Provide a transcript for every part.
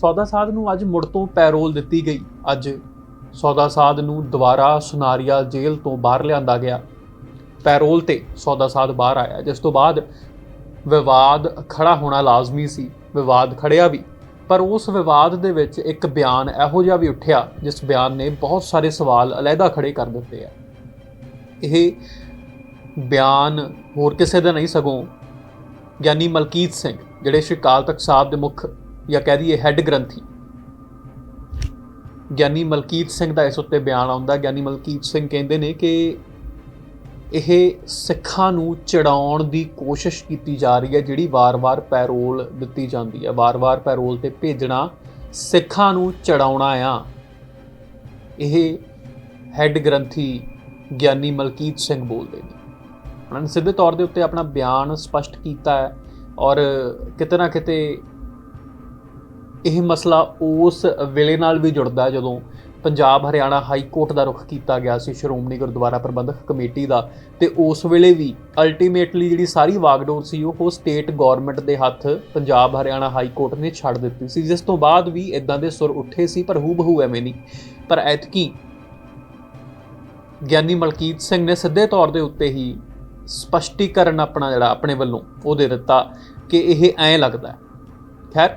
ਸੌਦਾ ਸਾਧ ਨੂੰ ਅੱਜ ਮੁੜ ਤੋਂ ਪੈਰੋਲ ਦਿੱਤੀ ਗਈ। ਅੱਜ ਸੌਦਾ ਸਾਧ ਨੂੰ ਦੁਬਾਰਾ ਸੁਨਾਰੀਆ ਜੇਲ੍ਹ ਤੋਂ ਬਾਹਰ ਲਿਆਂਦਾ ਗਿਆ। ਪੈਰੋਲ ਤੇ ਸੌਦਾ ਸਾਧ ਬਾਹਰ ਆਇਆ, ਜਿਸ ਤੋਂ ਬਾਅਦ ਵਿਵਾਦ ਖੜਾ ਹੋਣਾ ਲਾਜ਼ਮੀ ਸੀ, ਵਿਵਾਦ ਖੜਿਆ ਵੀ। ਪਰ ਉਸ ਵਿਵਾਦ ਦੇ ਵਿੱਚ ਇੱਕ ਬਿਆਨ ਇਹੋ ਜਿਹਾ ਵੀ ਉੱਠਿਆ, ਜਿਸ ਬਿਆਨ ਨੇ ਬਹੁਤ ਸਾਰੇ ਸਵਾਲ ਅਲੱਗਾ ਖੜੇ ਕਰ ਦਿੱਤੇ ਆ। ਇਹ ਬਿਆਨ ਹੋਰ ਕਿਸੇ ਦਾ ਨਹੀਂ ਸਗੋਂ ਗਿਆਨੀ ਮਲਕੀਤ ਸਿੰਘ, ਜਿਹੜੇ ਸ਼੍ਰੀ ਅਕਾਲ ਤਖਤ ਸਾਹਿਬ ਦੇ ਮੁੱਖ ਜਾਂ ਕਹਿ ਦਈਏ ਹੈੱਡ ਗ੍ਰੰਥੀ। ਗਿਆਨੀ ਮਲਕੀਤ ਸਿੰਘ ਦਾ ਇਸ ਉੱਤੇ ਬਿਆਨ ਆਉਂਦਾ। ਗਿਆਨੀ ਮਲਕੀਤ ਸਿੰਘ ਕਹਿੰਦੇ ਨੇ ਕਿ ਇਹ ਸਿੱਖਾਂ ਨੂੰ ਚੜਾਉਣ ਦੀ ਕੋਸ਼ਿਸ਼ ਕੀਤੀ ਜਾ ਰਹੀ ਹੈ, ਜਿਹੜੀ ਵਾਰ-ਵਾਰ ਪੈਰੋਲ ਦਿੱਤੀ ਜਾਂਦੀ ਹੈ। ਵਾਰ-ਵਾਰ ਪੈਰੋਲ ਤੇ ਭੇਜਣਾ ਸਿੱਖਾਂ ਨੂੰ ਚੜਾਉਣਾ ਆ। ਇਹ ਹੈੱਡ ਗ੍ਰੰਥੀ ਗਿਆਨੀ ਮਲਕੀਤ ਸਿੰਘ ਬੋਲਦੇ ਨੇ। ਉਹਨਾਂ ਨੇ ਸਿੱਧੇ ਤੌਰ ਦੇ ਉੱਤੇ ਆਪਣਾ ਬਿਆਨ ਸਪਸ਼ਟ ਕੀਤਾ ਹੈ ਔਰ ਕਿਤੇ ਨਾ ਕਿਤੇ ਇਹ ਮਸਲਾ ਉਸ ਵੇਲੇ ਨਾਲ ਵੀ ਜੁੜਦਾ ਜਦੋਂ ਪੰਜਾਬ ਹਰਿਆਣਾ ਹਾਈ ਕੋਰਟ ਦਾ ਰੁਖ ਕੀਤਾ ਗਿਆ ਸੀ, ਸ਼੍ਰੋਮਣੀ ਗੁਰਦੁਆਰਾ ਪ੍ਰਬੰਧਕ ਕਮੇਟੀ ਦਾ ਤੇ ਉਸ ਵੇਲੇ ਵੀ ਅਲਟੀਮੇਟਲੀ ਜਿਹੜੀ ਸਾਰੀ ਵਾਗਡੋਰ ਸੀ ਉਹ ਸਟੇਟ ਗਵਰਨਮੈਂਟ ਦੇ ਹੱਥ ਪੰਜਾਬ ਹਰਿਆਣਾ ਹਾਈ ਕੋਰਟ ਨੇ ਛੱਡ ਦਿੱਤੀ ਸੀ। ਜਿਸ ਤੋਂ ਬਾਅਦ ਵੀ ਇਦਾਂ ਦੇ ਸੁਰ ਉੱਠੇ ਸੀ, ਪਰ ਹੂ ਬਹੂ ਐਵੇਂ ਨਹੀਂ। ਪਰ ਐਤਕੀ ਗਿਆਨੀ ਮਲਕੀਤ ਸਿੰਘ ਨੇ ਸਿੱਧੇ ਤੌਰ ਦੇ ਉੱਤੇ ਹੀ ਸਪਸ਼ਟੀਕਰਨ ਆਪਣਾ ਜਿਹੜਾ ਆਪਣੇ ਵੱਲੋਂ ਉਹ ਦੇ ਦਿੱਤਾ ਕਿ ਇਹ ਐਂ ਲੱਗਦਾ ਖੈਰ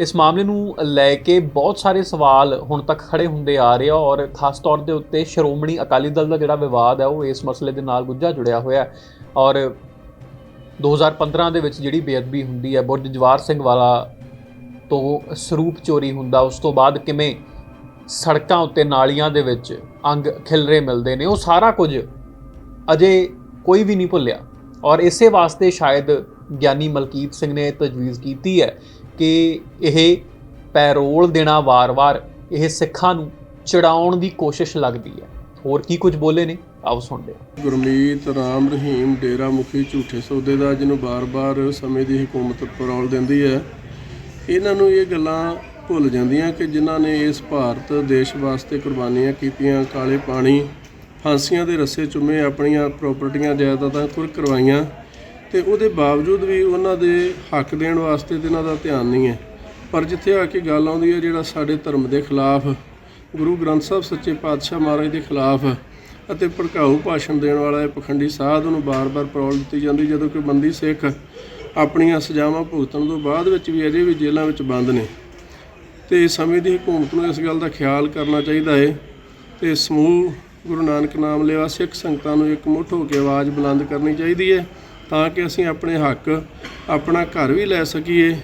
ਇਸ ਮਾਮਲੇ ਨੂੰ ਲੈ ਕੇ ਬਹੁਤ ਸਾਰੇ ਸਵਾਲ ਹੁਣ ਤੱਕ ਖੜੇ ਹੁੰਦੇ ਆ ਰਹੇ ਆ ਔਰ ਖਾਸ ਤੌਰ ਦੇ ਉੱਤੇ ਸ਼੍ਰੋਮਣੀ ਅਕਾਲੀ ਦਲ ਦਾ ਜਿਹੜਾ ਵਿਵਾਦ ਹੈ, ਉਹ ਇਸ ਮਸਲੇ ਦੇ ਨਾਲ ਗੁੱਝਾ ਜੁੜਿਆ ਹੋਇਆ ਹੈ। ਔਰ 2015 ਦੇ ਵਿੱਚ ਜਿਹੜੀ ਬੇਅਦਬੀ ਹੁੰਦੀ ਹੈ, ਬੁਰਜ ਜਵਾਰ ਸਿੰਘ ਵਾਲਾ ਤੋਂ ਸਰੂਪ ਚੋਰੀ ਹੁੰਦਾ, ਉਸ ਤੋਂ ਬਾਅਦ ਕਿਵੇਂ ਸੜਕਾਂ ਉੱਤੇ ਨਾਲੀਆਂ ਦੇ ਵਿੱਚ ਅੰਗ ਖਿਲਰੇ ਮਿਲਦੇ ਨੇ, ਉਹ ਸਾਰਾ ਕੁਝ ਅਜੇ ਕੋਈ ਵੀ ਨਹੀਂ ਭੁੱਲਿਆ। ਔਰ ਇਸੇ ਵਾਸਤੇ ਸ਼ਾਇਦ ਗਿਆਨੀ ਮਲਕੀਤ ਸਿੰਘ ਨੇ ਇਹ ਤਜਵੀਜ਼ ਕੀਤੀ ਹੈ ਕਿ ਇਹ ਪੈਰੋਲ ਦੇਣਾ ਵਾਰ-ਵਾਰ ਇਹ ਸਿੱਖਾਂ ਨੂੰ ਚੜਾਉਣ ਦੀ ਕੋਸ਼ਿਸ਼ ਲੱਗਦੀ ਹੈ। ਹੋਰ ਕੀ ਕੁਝ ਬੋਲੇ ਨੇ? ਆਓ ਸੁਣਦੇ ਹਾਂ। ਗੁਰਮੀਤ ਰਾਮ ਰਹੀਮ ਡੇਰਾ ਮੁਖੀ ਝੂਠੇ ਸੌਦੇ ਦਾ, ਜਿਹਨੂੰ ਬਾਰ-ਬਾਰ ਸਮੇਂ ਦੀ ਹਕੂਮਤ ਪਰੋਲ ਦਿੰਦੀ ਹੈ। ਇਹਨਾਂ ਨੂੰ ਇਹ ਗੱਲਾਂ ਭੁੱਲ ਜਾਂਦੀਆਂ ਕਿ ਜਿਨ੍ਹਾਂ ਨੇ ਇਸ ਭਾਰਤ ਦੇਸ਼ ਵਾਸਤੇ ਕੁਰਬਾਨੀਆਂ ਕੀਤੀਆਂ, ਕਾਲੇ ਪਾਣੀ, ਫਾਂਸੀਆਂ ਦੇ ਰੱਸੇ ਚੁੰਮੇ ਆਪਣੀਆਂ ਪ੍ਰਾਪਰਟੀਆਂ ਜਾਇਦਾਦਾਂ ਕੁਰ ਕਰਵਾਈਆਂ। ਤੇ ਉਹਦੇ ਬਾਵਜੂਦ ਵੀ ਉਹਨਾਂ ਦੇ ਹੱਕ ਦੇਣ ਵਾਸਤੇ ਤੇ ਇਹਨਾਂ ਦਾ ਧਿਆਨ ਨਹੀਂ ਹੈ। ਪਰ ਜਿੱਥੇ ਆ ਕੇ ਗੱਲ ਆਉਂਦੀ ਹੈ ਜਿਹੜਾ ਸਾਡੇ ਧਰਮ ਦੇ ਖਿਲਾਫ, ਗੁਰੂ ਗ੍ਰੰਥ ਸਾਹਿਬ ਸੱਚੇ ਪਾਤਸ਼ਾਹ ਮਹਾਰਾਜ ਦੇ ਖਿਲਾਫ ਅਤੇ ਭੜਕਾਊ ਭਾਸ਼ਣ ਦੇਣ ਵਾਲਾ ਇਹ ਪਖੰਡੀ ਸਾਧ ਨੂੰ ਬਾਰ-ਬਾਰ ਪ੍ਰੋਲ ਦਿੱਤੀ ਜਾਂਦੀ, ਜਦੋਂ ਕਿ ਬੰਦੀ ਸਿੱਖ ਆਪਣੀਆਂ ਸਜ਼ਾਵਾਂ ਭੁਗਤਣ ਤੋਂ ਬਾਅਦ ਵਿੱਚ ਵੀ ਅਜੇ ਵੀ ਜੇਲ੍ਹਾਂ ਵਿੱਚ ਬੰਦ ਨੇ। ਤੇ ਸਮੇਂ ਦੀ ਹਕੂਮਤ ਨੂੰ ਇਸ ਗੱਲ ਦਾ ਖਿਆਲ ਕਰਨਾ ਚਾਹੀਦਾ ਹੈ ਤੇ ਸਮੂਹ ਗੁਰੂ ਨਾਨਕ ਨਾਮ ਲਿਆ ਸਿੱਖ ਸੰਗਤਾਂ ਨੂੰ ਇੱਕ ਮੁੱਠ ਹੋ ਕੇ ਆਵਾਜ਼ ਬੁਲੰਦ ਕਰਨੀ ਚਾਹੀਦੀ ਹੈ ਤਾਂ ਕਿ ਅਸੀਂ ਆਪਣੇ ਹੱਕ ਆਪਣਾ ਘਰ ਵੀ ਲੈ ਸਕੀਏ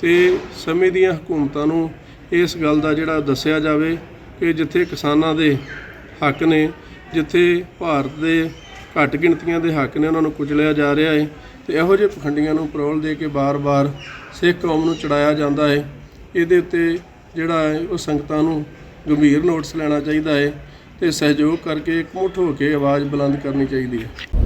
ਤੇ ਸਮੇਂ ਦੀਆਂ ਹਕੂਮਤਾਂ ਨੂੰ ਇਸ ਗੱਲ ਦਾ ਜਿਹੜਾ ਦੱਸਿਆ ਜਾਵੇ ਕਿ ਜਿੱਥੇ ਕਿਸਾਨਾਂ ਦੇ ਹੱਕ ਨੇ, ਜਿੱਥੇ ਭਾਰਤ ਦੇ ਘੱਟ ਗਿਣਤੀਆਂ ਦੇ ਹੱਕ ਨੇ, ਉਹਨਾਂ ਨੂੰ ਕੁਚਲਿਆ ਜਾ ਰਿਹਾ ਹੈ ਤੇ ਇਹੋ ਜਿਹੇ ਪਖੰਡੀਆਂ ਨੂੰ ਪਰੋਲ ਦੇ ਕੇ ਬਾਰ-ਬਾਰ ਸਿੱਖ ਕੌਮ ਨੂੰ ਚੜਾਇਆ ਜਾਂਦਾ ਹੈ ਇਹਦੇ ਉੱਤੇ ਜਿਹੜਾ ਹੈ ਉਹ ਸੰਗਤਾਂ ਨੂੰ ਗੰਭੀਰ ਨੋਟਿਸ ਲੈਣਾ ਚਾਹੀਦਾ ਹੈ ਤੇ ਸਹਿਯੋਗ ਕਰਕੇ ਇਕਮੁੱਠ ਹੋ ਕੇ ਆਵਾਜ਼ ਬੁਲੰਦ ਕਰਨੀ ਚਾਹੀਦੀ ਹੈ